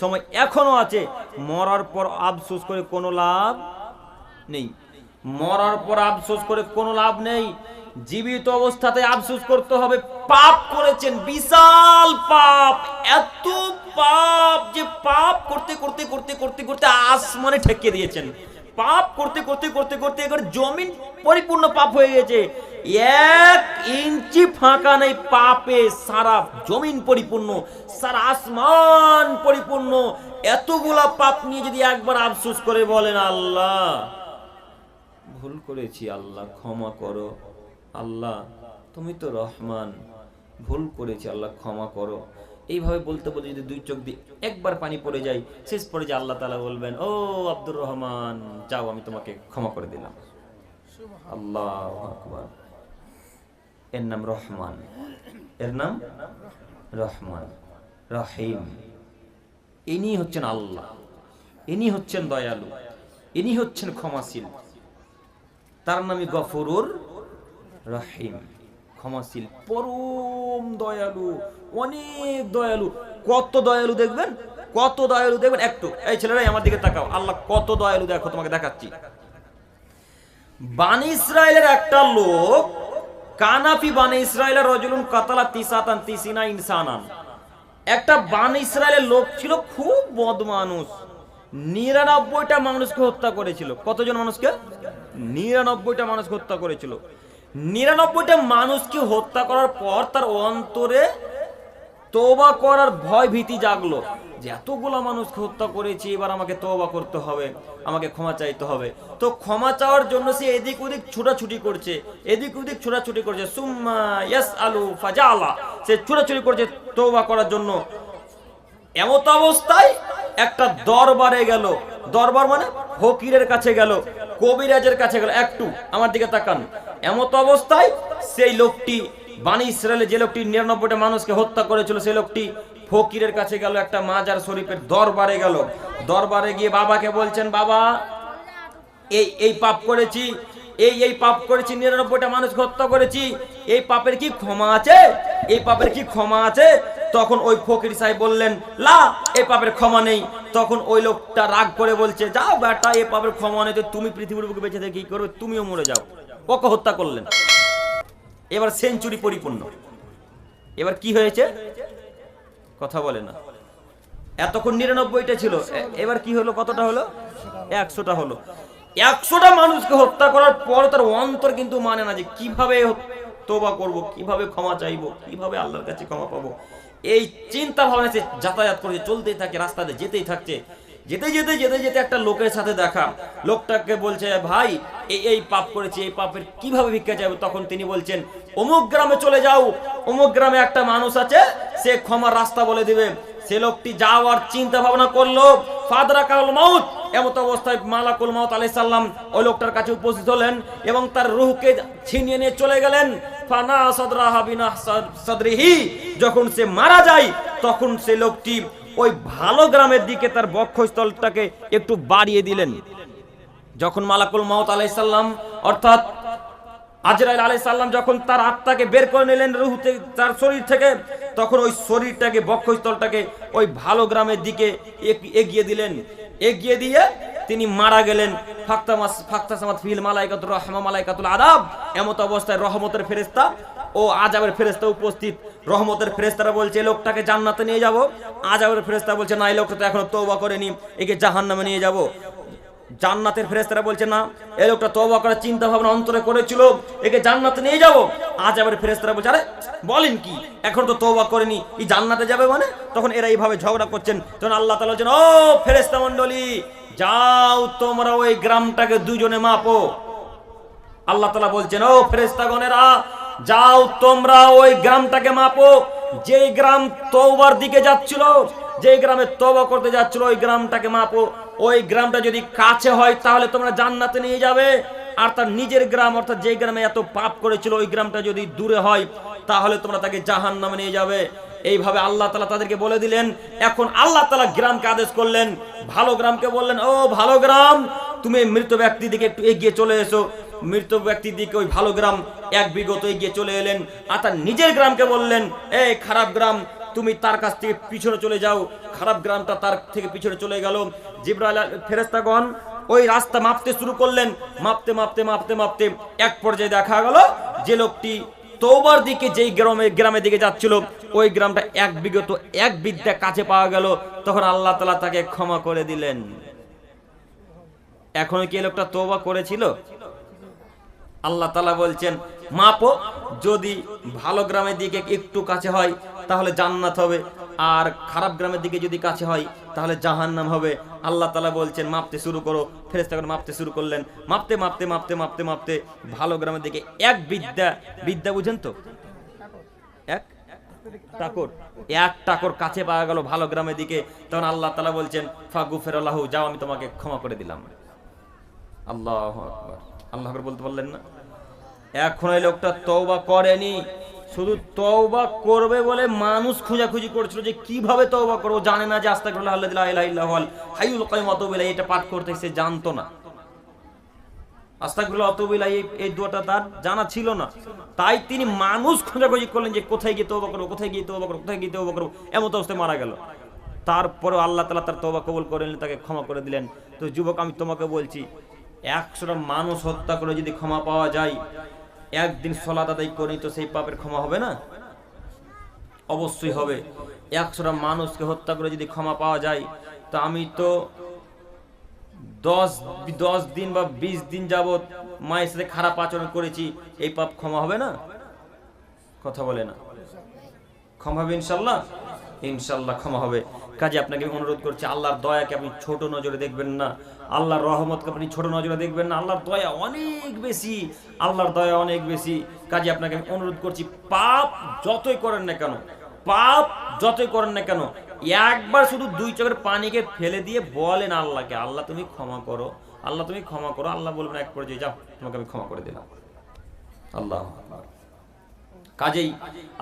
সময় এখনও আছে। মরার পর আফসোস করে কোনো লাভ নেই। মরার পর আফসোস করে কোনো লাভ নেই। জীবিত অবস্থাতে আফসোস করতে হবে। পাপ করেছেন। বিশাল পাপ। এত পাপ যে পাপ করতে করতে করতে করতে করতে আসমানে ঠেকিয়ে দিয়েছেন। পাপ করতে করতে করতে করতে এবার জমিন পরিপূর্ণ পাপ হয়ে গেছে। এক ইঞ্চি ফাঁকা নেই, পাপে সারা জমিন পরিপূর্ণ, সারা আসমান পরিপূর্ণ। এতগুলা পাপ নিয়ে যদি একবার আফসোস করে বলেন, আল্লাহ, ভুল করেছি, আল্লাহ, ক্ষমা করো। আল্লাহ, তুমি তো রহমান, ভুল করেছি, আল্লাহ, ক্ষমা করো। এইভাবে বলতে বলতে যদি দুই চোখ দিয়ে একবার পানি পড়ে যায়, শেষ পরে যে আল্লাহ তালা বলবেন, ও আব্দুর রহমান, যাও, আমি তোমাকে ক্ষমা করে দিলাম। আল্লাহ আকবার। এর নাম রহমান। এর নাম রহমান। রহিম। ইনি হচ্ছেন আল্লাহ। ইনি হচ্ছেন দয়ালু। ইনি হচ্ছেন ক্ষমাশীল। তার নামই গফরুর রহিম। ক্ষমাশীল, পরম দয়ালু, অনেক দয়ালু। কত দয়ালু দেখবেন? কত দয়ালু দেখবেন? একটু। এই ছেলেরাই আমার দিকে তাকাও। আল্লাহ, কত দয়ালু দেখো, তোমাকে দেখাচ্ছি। বানি ইসরায়েলের একটা লোক কানাফি বানি ইসরায়েলের রজুলুন কাতালা তিসাতান তিসিনা ইনসানান। একটা বান ইসরায়েলের লোক ছিল খুব বদমানুষ। নিরানব্বইটা মানুষকে হত্যা করেছিল। কতজন মানুষকে? নিরানব্বইটা মানুষকে হত্যা করেছিল। নিরানব্বইটা মানুষকে হত্যা করার পর তার অন্তরে তোবা করার ভয় ভীতি জাগলো। যে এতগুলা মানুষকে হত্যা করেছি, এবার আমাকে তোবা করতে হবে, আমাকে ক্ষমা চাইতে হবে। তো ক্ষমা চাওয়ার জন্য সে এদিক ওদিক ছোটাছুটি করছে, এদিক ওদিক ছোটাছুটি করছে। সুম্মা ইয়াস আলু ফাজালা সে ছোটাছুটি করছে তোবা করার জন্য। এমত অবস্থায় একটা দরবারে গেল। দরবার মানে ফকিরের কাছে গেল, কবিরাজের কাছে গেল। একটু আমার দিকে তাকান। এমত অবস্থায় সেই লোকটি, বানি ইসরায়েলে যে লোকটি নিরানব্বইটা মানুষকে হত্যা করেছিল, সেই লোকটি ফকিরের কাছে গেল একটা মাজার শরীফের দরবারে গেল। দরবারে গিয়ে বাবাকে বলছেন, বাবা, এই এই পাপ করেছি, এই এই পাপ করেছি, নিরানব্বইটা মানুষকে হত্যা করেছি, এই পাপের কি ক্ষমা আছে? এই পাপের কি ক্ষমা আছে? তখন ওই ফকির সাহেব বললেন, লা, এই পাপের ক্ষমা নেই। তখন ওই লোকটা রাগ করে বলছে, যাও বেটা, এই পাপের ক্ষমা নেই তুমি পৃথিবীর বুকে বেঁচে থেকে কি করবে? তুমিও মরে যাও। ওকে হত্যা করলেন। এবার সেঞ্চুরি পরিপূর্ণ। এবার কি হয়েছে? কথা বলে না। এতক্ষণ নিরানব্বইটা ছিল। এবার কি হলো? কতটা হলো? একশোটা হলো। একশোটা মানুষকে হত্যা করার পর তার অন্তর কিন্তু মানে না যে কীভাবে তোবা করব, কীভাবে ক্ষমা চাইব, কীভাবে আল্লাহর কাছে ক্ষমা পাবো। এই চিন্তা ভাবনা সে যাতায়াত করে চলতেই থাকে, রাস্তাতে যেতেই থাকছে। যেতে যেতে যেতে যেতে একটা লোকের সাথে দেখা। লোকটাকে বলছে, ভাই, এই এই পাপ করেছি, এই পাপের কীভাবে ভিক্ষা যাবে তখন তিনি বলছেন, অমুক গ্রামে চলে যাও। অমুক গ্রামে একটা মানুষ আছে, সে ক্ষমার রাস্তা বলে দিবে। সে লোকটি যাওয়ার চিন্তা ভাবনা করল। ফাদরা কাল মাউত, এমত অবস্থায় মালাকুল মাউত আলাই সাল্লাম ওই লোকটার কাছে উপস্থিত হলেন এবং তার রুহকে ছিনিয়ে নিয়ে চলে গেলেন। ফানা সদরাহা বিনা সদ- সদরিহি, যখন সে মারা যায়, তখন সে লোকটি ওই ভালো গ্রামের দিকে তার বক্ষস্থলটাকে একটু বাড়িয়ে দিলেন। যখন মালাকুল মাউত আলাই সাল্লাম অর্থাৎ আজরাইল আলাই সাল্লাম যখন তার আত্মাকে বের করে নিলেন রুহুতে, তার শরীর থেকে, তখন ওই শরীরটাকে, বক্ষস্থলটাকে ওই ভালো গ্রামের দিকে এগিয়ে দিলেন। এগিয়ে দিয়ে তিনি মারা গেলেন। ফাক্তামাস ফাক্তাসামাত ফিল মালাইকাতুর রহমা, মালাইকাতুল আদাব এমত অবস্থায় রহমতের ফেরেশতা ও আজাবের ফেরেশতা উপস্থিত। রহমতের ফেরেশতারা বলছে লোকটাকে জান্নাতে নিয়ে যাব। আজাবের ফেরেশতা বলছে, না, এই লোকটা তো এখনও তওবা করেনি, একে জাহান্নামে নিয়ে যাব। জান্নাতের ফেরেস্তারা বলছে, না, এই লোকটা তওবা করার চিন্তা ভাবনা অন্তরে করেছিল, একে জান্নাতে নিয়ে যাব। আজ আবার ফেরেস্তারা বলছে, আরে, বলেন কি, এখন তো তওবা করেনি, এই জান্নাতে যাবে মানে? তখন এরা এইভাবে ঝগড়া করছেন, তখন আল্লাহ তাআলা বলছেন, ও ফেরেস্তা মণ্ডলী, যাও তোমরা ওই গ্রামটাকে দুজনে মাপো। আল্লাহ তালা বলছেন, ও ফেরেস্তাগণেরা যাও তোমরা ওই গ্রামটাকে মাপো। যেই গ্রাম তওবার দিকে যাচ্ছিল, যেই গ্রামে তওবা করতে যাচ্ছিল, ওই গ্রামটাকে মাপো। ওই গ্রামটা যদি কাছে হয়, তাহলে তোমরা জান্নাতে নিয়ে যাবে। আর তার নিজের গ্রাম, অর্থাৎ যেই গ্রামে এত পাপ করেছিল, ওই গ্রামটা যদি দূরে হয়, তাহলে তোমরা তাকে জাহান নামে নিয়ে যাবে। এইভাবে আল্লাহ তালা তাদেরকে বলে দিলেন। এখন আল্লাহ তালা গ্রামকে আদেশ করলেন। ভালো গ্রামকে বললেন, ও ভালো গ্রাম, তুমি মৃত ব্যক্তির দিকে একটু এগিয়ে চলে এসো। মৃত ব্যক্তির দিকে ওই ভালো গ্রাম এক বিগত এগিয়ে চলে এলেন আর তার নিজের গ্রামকে বললেন এই খারাপ গ্রাম, তুমি তার কাছ থেকে পিছনে চলে যাও। খারাপ গ্রামটা তার থেকে পিছনে চলে গেল। জিব্রাইল ফেরেস্তাগণ ওই রাস্তা মাপতে শুরু করলেন। মাপতে মাপতে মাপতে মাপতে এক পর্যায়ে দেখা গেল যে লোকটি তৌবার দিকে যেই গ্রামে, গ্রামের দিকে যাচ্ছিল, ওই গ্রামটা এক বিগত এক বিদ্যা কাছে পাওয়া গেল। তখন আল্লাহ তালা তাকে ক্ষমা করে দিলেন। এখনও কি লোকটা তৌবা করেছিল? আল্লাহ তালা বলছেন, মাপো, যদি ভালো গ্রামের দিকে একটু কাছে হয়, তাহলে জান্নাত হবে। আর খারাপ গ্রামের দিকে যদি কাছে হয়, তাহলে জাহান্নাম হবে। আল্লাহ তালা বলছেন, মাপতে শুরু করো। ফেরেস্তা করে মাপতে শুরু করলেন। মাপতে মাপতে মাপতে মাপতে মাপতে ভালো গ্রামের দিকে এক বিদ্যা বিদ্যা বুঝেন তো? এক টাকর। এক টাকর কাছে পাওয়া গেল ভালো গ্রামের দিকে। তখন আল্লাহ তালা বলছেন ফাগু ফেরাল্লাহ যাও, আমি তোমাকে ক্ষমা করে দিলাম। আল্লাহ আকবার। আল্লাহ বলতে পারলেন না। এখন এই লোকটা তওবা করেনি, শুধু তওবা করবে বলে মানুষ খোঁজাখুঁজি করছিল যে কীভাবে তওবা করব। জানে না যে আস্তাগফিরুল্লাহ আল্লাযী লা ইলাহা ইল্লা হুয়াল হাইয়ুল কাইয়ুম এটা পাঠ করতে সে জানতো না। আস্তাগফিরুল্লাহ ওয়াতুবু ইলাইহি এই দোয়াটা তার জানা ছিল না। তাই তিনি মানুষ খোঁজাখুঁজি করলেন যে কোথায় গিয়ে তওবা করব, কোথায় গিয়ে তওবা করব, কোথায় গিয়ে তওবা করব এমন অবস্থায় মারা গেল। তারপরে আল্লাহ তালা তার তওবা কবুল করে নিলেন তাকে ক্ষমা করে দিলেন। তো যুবক, আমি তোমাকে বলছি একশোটা মানুষ হত্যা করে যদি ক্ষমা পাওয়া যায়, একদিন সলাত আদায় করি তো সেই পাপের ক্ষমা হবে না? অবশ্যই হবে। একশোটা মানুষকে হত্যা করে যদি ক্ষমা পাওয়া যায়, তো আমি তো দশ দশ দিন বা বিশ দিন যাবৎ মায়ের সাথে খারাপ আচরণ করেছি, এই পাপ ক্ষমা হবে না? কথা বলে না। ক্ষমা হবে ইনশাল্লাহ? ইনশাল্লাহ ক্ষমা হবে। কাজে আপনাকে অনুরোধ করছি, আল্লাহর দয়াকে আপনি ছোট নজরে দেখবেন না। আল্লাহর রহমতকে আপনি ছোট নজরে দেখবেন না, আল্লাহর দয়া অনেক বেশি, আল্লাহর দয়া অনেক বেশি। কাজে আপনাকে আমি অনুরোধ করছি, পাপ যতই করেন না কেন, পাপ যতই করেন না কেন, একবার শুধু দুই চোখের পানিকে ফেলে দিয়ে বলেন আল্লাহকে, আল্লাহ তুমি ক্ষমা করো, আল্লাহ তুমি ক্ষমা করো, আল্লাহ বলবেন এক পর্যায়ে, যাও, তোমাকে আমি ক্ষমা করে দিলাম। আল্লাহ। কাজেই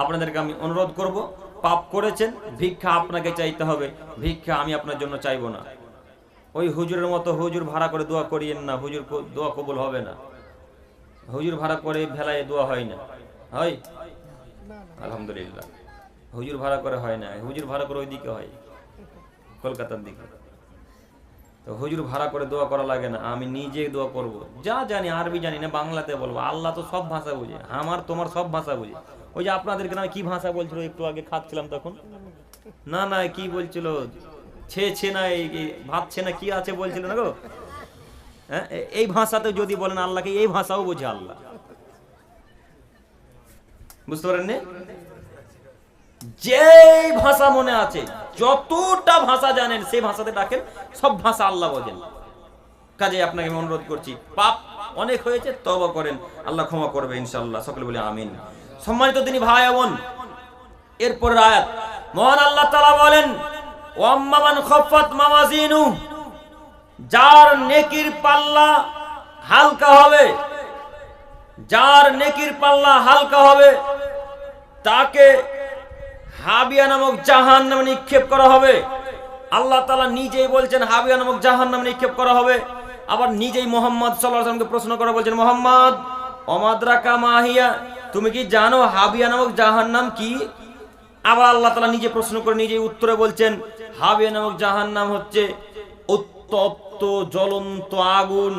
আপনাদেরকে আমি অনুরোধ করব, পাপ করেছেন, ভিক্ষা আপনাকে চাইতে হবে, ভিক্ষা আমি আপনার জন্য চাইব না। ওই হুজুরের মতো হুজুর ভাড়া করে দোয়া করিয়েন না, হুজুর দোয়া কবুল হবে না। হুজুর ভাড়া করে ভেলায় দোয়া হয় না। হয়? আলহামদুলিল্লাহ। হুজুর ভাড়া করে হয় না, হুজুর ভাড়া করে ওইদিকে হয়, কলকাতার দিকে। তো হুজুর ভাড়া করে দোয়া করা লাগে না, আমি নিজে দোয়া করব। যা জানি, আরবি জানি না, বাংলাতে বলব। আল্লাহ তো সব ভাষা বুঝে, আমার তোমার সব ভাষা বুঝে। ওই যে আপনাদেরকে গ্রামে কি ভাষা বলছিল, একটু আগে খাচ্ছিলাম তখন? না না, কি বলছিল? ছে ছে না, এই এই ভাত ছে না, কি আছে বলছিল না গো? হ্যাঁ এই ভাষাতে যদি বলেন আল্লাহকে, এই ভাষাও বোঝে আল্লাহ। বুঝতে পারেননি? যেই ভাষা মনে আছে, যতটা ভাষা জানেন, সেই ভাষাতে ডাকেন, সব ভাষা আল্লাহ বোঝেন। কাজে আপনাকে অনুরোধ করছি, পাপ অনেক হয়েছে তবা করেন, আল্লাহ ক্ষমা করবে ইনশাআল্লাহ, সকলে বলে আমিন। সম্মানিত তিনি ভাই বোন এরপর আয়াত, মহান আল্লাহ তাআলা বলেন ওয়াম্মামান খফাত মাওয়াজিনু, যার নেকির পাল্লা হালকা হবে, যার নেকির পাল্লা হালকা হবে, তাকে হাবিয়া নামক জাহান নামে নিক্ষেপ করা হবে। আল্লাহ তালা নিজেই বলছেন, হাবিয়া নামক জাহান নামে নিক্ষেপ করা হবে। আবার নিজেই মোহাম্মদ সাল্লাহ সাল্লামকে প্রশ্ন করা বলছেন, মোহাম্মদ, অমাদ্রাকা মাহিয়া, তুমি কি জানো হাবিয়া নামক জাহান নাম কি? আবার আল্লাহ তালা নিজে প্রশ্ন করে নিজেই উত্তরে বলছেন হাবিয়া নামক জাহান নাম হচ্ছে উত্তপ্ত জ্বলন্ত আগুন,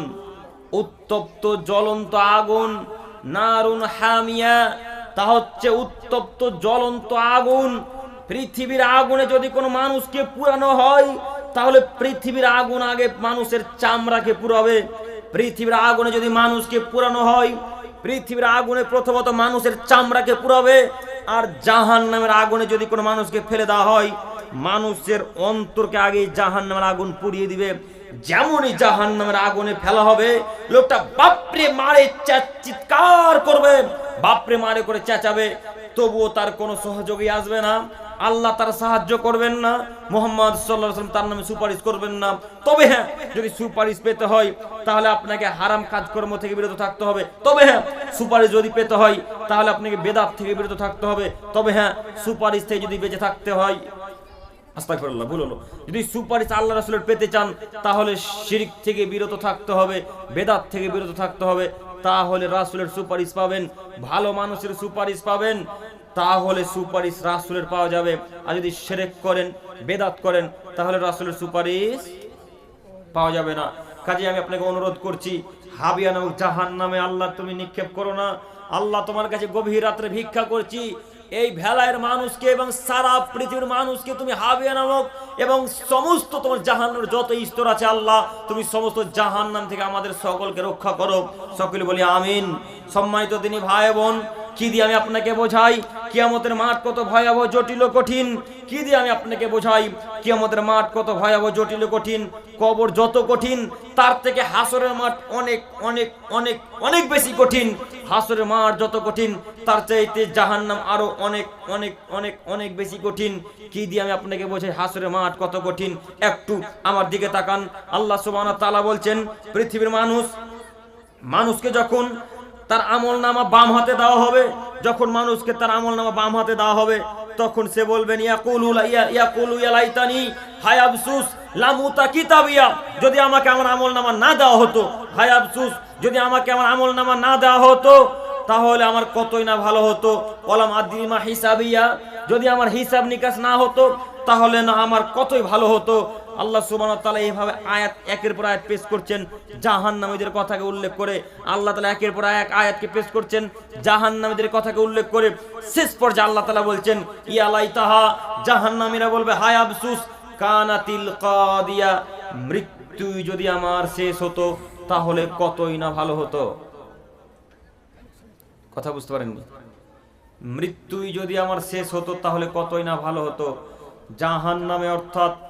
উত্তপ্ত জ্বলন্ত আগুন, নারুন হামিয়া, তা হচ্ছে উত্তপ্ত জ্বলন্ত আগুন। পৃথিবীর আগুনে যদি কোনো মানুষকে পুরানো হয়, তাহলে পৃথিবীর আগুন আগে মানুষের চামড়াকে পুরাবে। পৃথিবীর আগুনে যদি মানুষকে পুরানো হয়, পৃথিবীর আগুনে প্রথমত মানুষের চামড়াকে পুরাবে। আর জাহান নামের আগুনে যদি কোনো মানুষকে ফেলে দেওয়া হয়, মানুষের অন্তরকে আগে জাহান নামের আগুন পুড়িয়ে দিবে। যেমনই জাহান নামের আগুনে ফেলা হবে, লোকটা বাপরে মারে চিৎকার করবে, বাপরে মারে করে চেঁচাবে। তবুও তার কোনো সহযোগী আসবে না, আল্লাহ তার সাহায্য করবেন না, মোহাম্মদ সাল্লাম তার নামে সুপারিশ করবেন না। তবে হ্যাঁ যদি সুপারিশ পেতে হয়, তাহলে আপনাকে হারাম কাজকর্ম থেকে বিরত থাকতে হবে। তবে হ্যাঁ সুপারিশ যদি পেতে হয় তাহলে আপনাকে বেদাত থেকে বিরত থাকতে হবে। তবে হ্যাঁ সুপারিশ থেকে যদি বেঁচে থাকতে হয়, আস্তাগফিরুল্লাহ, ভুল হলো। যদি সুপারিশ আল্লাহ রাসূলের পেতে চান, তাহলে শিরিক থেকে বিরত থাকতে হবে, বেদাত থেকে বিরত থাকতে হবে। তাহলে রাসূলের সুপারিশ পাবেন, ভালো মানুষের সুপারিশ পাবেন, তাহলে সুপারিশ রাসুলের পাওয়া যাবে। আর যদি সেরেক করেন, বেদাত করেন, তাহলে রাসুলের সুপারিশ পাওয়া যাবে না। কাজে আমি আপনাকে অনুরোধ করছি হাবিয়া নামক জাহান নামে আল্লাহ তুমি নিক্ষেপ করো না। আল্লাহ তোমার কাছে গভীর রাত্রে ভিক্ষা করছি। এই ভেলায়ের মানুষকে এবং সারা পৃথিবীর মানুষকে তুমি হাবিয়া নামক এবং সমস্ত তোমার জাহান্নার যত স্তর আছে আল্লাহ, তুমি সমস্ত জাহান্নাম থেকে আমাদের সকলকে রক্ষা করো। সকলে বলি আমিন। সম্মানিত তিনি ভাই বোন কি দিয়ে আমি আপনাকে বোঝাই? কিয়ামতের মাঠ কত ভয়াবহ, জটিল কঠিন? কি দিয়ে আমি আপনাকে বোঝাই? কিয়ামতের মাঠ কত ভয়াবহ, জটিল কঠিন? কবর যত কঠিন, তার থেকে হাসরের মাঠ অনেক অনেক অনেক অনেক বেশি কঠিন। হাসরের মাঠ যত কঠিন, তার চাইতে জাহান্নাম আরও অনেক অনেক অনেক অনেক বেশি কঠিন। কি দিয়ে আমি আপনাকে বোঝাই? হাসরের মাঠ কত কঠিন? একটু আমার দিকে তাকান। আল্লাহ সুবহানাহু ওয়া তাআলা বলছেন, পৃথিবীর মানুষ, মানুষকে যখন তার আমল নামা বাম হাতে দেওয়া হবে। যখন মানুষকে তার আমল নামা বাম হাতে দেওয়া হবে, তখন সে বলবেন যদি আমাকে আমার আমল নামা না দেওয়া হতো, হায় আফসুস, যদি আমাকে আমার আমল নামা না দেওয়া হতো, তাহলে আমার কতই না ভালো হতো। কলাম আদিমা হিসাবিয়া, যদি আমার হিসাব নিকাশ না হতো, তাহলে না আমার কতই ভালো হতো। আল্লাহ ওয়া এইভাবে আয়াত একের পর আয়াত পেশ করছেন। জাহান্নামীদের কথাকে উল্লেখ করে আল্লাহ তাআলা একের পর এক আয়াতকে পেশ করছেন। জাহান্নামীদের কথাকে উল্লেখ করে শেষ পর্যায়ে আল্লাহ তাআলা বলছেন, ইয়া লাইতাহা, জাহান্নামীরা বলবে, হায় আফসুস কানাতিল কাদিয়া মৃত্যু যদি আমার শেষ হতো, তাহলে কতই না ভালো হতো? কথা বুঝতে পারেননি? মৃত্যুই যদি আমার শেষ হতো, তাহলে কতই না ভালো হতো? জাহান নামে অর্থাৎ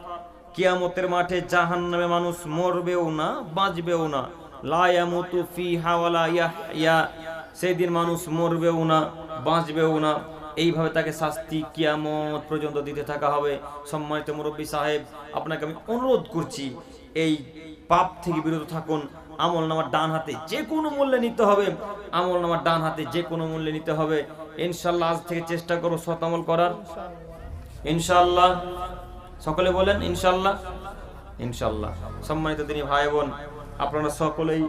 কিয়ামতের মাঠে জাহান নামে মানুষ মরবেও না, বাঁচবেও না। লায়ামুতু ফি হাওয়ালা ইয়া সেদিন মানুষ মরবেও না, বাঁচবেও না। এইভাবে তাকে শাস্তি কিয়ামত পর্যন্ত দিতে থাকা হবে। সম্মানিত মুরব্বী সাহেব, আপনাকে আমি অনুরোধ করছি, এই পাপ থেকে বিরত থাকুন। আমল নামার ডান হাতে যে কোনো মূল্যে নিতে হবে। আমল নামার ডান হাতে যে কোনো মূল্যে নিতে হবে। ইনশাল্লাহ আজ থেকে চেষ্টা করো সৎ আমল করার। ইনশাল্লাহ সকলে বলেন ইনশাল্লাহ। ইনশাল্লাহ। সম্মানিত তিনি ভাই বোন আপনারা সকলেই